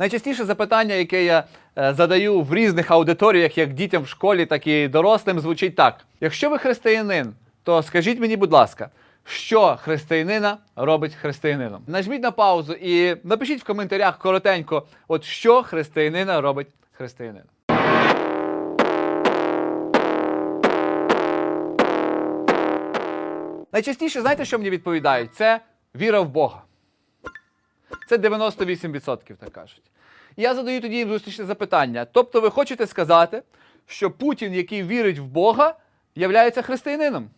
Найчастіше запитання, яке я е, задаю в різних аудиторіях, як дітям в школі, так і дорослим, звучить так: якщо ви християнин, то скажіть мені, будь ласка, що християнина робить християнином? Нажміть на паузу і напишіть в коментарях коротенько, от що християнина робить християнином. Найчастіше, знаєте, що мені відповідають? Це віра в Бога. Це 98%, так кажуть. Я задаю тоді їм зустрічне запитання. Тобто, ви хочете сказати, що Путін, який вірить в Бога, являється християнином?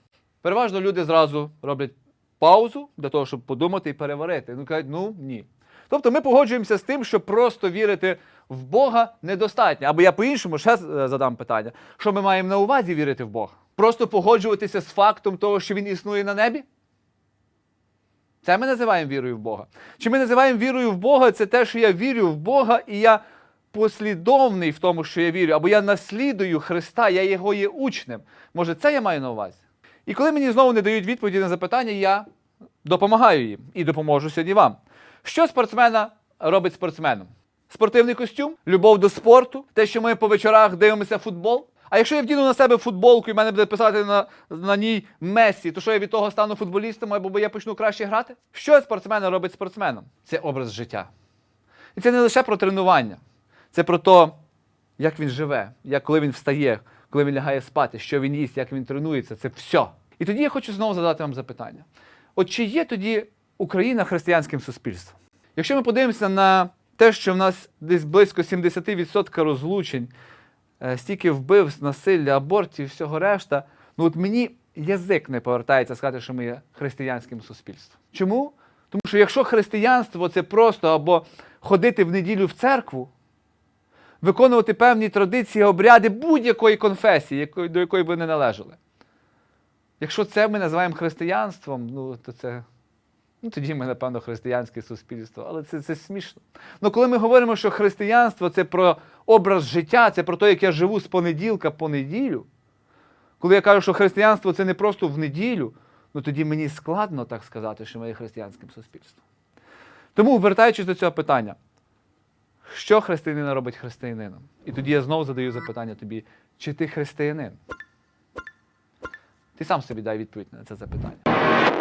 Переважно люди зразу роблять паузу для того, щоб подумати і переварити. Ну кажуть, ну ні. Тобто ми погоджуємося з тим, що просто вірити в Бога недостатньо. Або я по-іншому ще е, задам питання: що ми маємо на увазі вірити в Бога? Просто погоджуватися з фактом того, що він існує на небі? Це ми називаємо вірою в Бога. Чи ми називаємо вірою в Бога це те, що я вірю в Бога і я послідовний в тому, що я вірю, або я наслідую Христа, я його є учнем. Може, це я маю на увазі? І коли мені знову не дають відповіді на запитання, я допомагаю їм і допоможу сьогодні вам. Що спортсмена робить спортсменом? Спортивний костюм, любов до спорту, те, що ми по вечорах дивимося футбол. А якщо я вдіну на себе футболку і мене буде писати на, на ній Месі, то що я від того стану футболістом або я почну краще грати? Що спортсмена робить спортсменом? Це образ життя. І це не лише про тренування, це про те, як він живе, як коли він встає, коли він лягає спати, що він їсть, як він тренується, це все. І тоді я хочу знову задати вам запитання: от чи є тоді Україна християнським суспільством? Якщо ми подивимося на те, що в нас десь близько 70% розлучень, стільки вбивств, насилля, абортів, всього решта, ну от мені язик не повертається сказати, що ми є християнським суспільством. Чому? Тому що якщо християнство це просто або ходити в неділю в церкву, виконувати певні традиції, обряди будь-якої конфесії, до якої ви не належали. Якщо це ми називаємо християнством, ну то це. Ну, тоді ми, напевно, християнське суспільство, але це, це смішно. Ну, коли ми говоримо, що християнство це про образ життя, це про те, як я живу з понеділка по неділю, коли я кажу, що християнство це не просто в неділю, ну тоді мені складно так сказати, що ми є християнським суспільством. Тому, вертаючись до цього питання, що християнина робить християнином? І тоді я знову задаю запитання тобі, чи ти християнин? Ти сам собі дай відповідь на це запитання.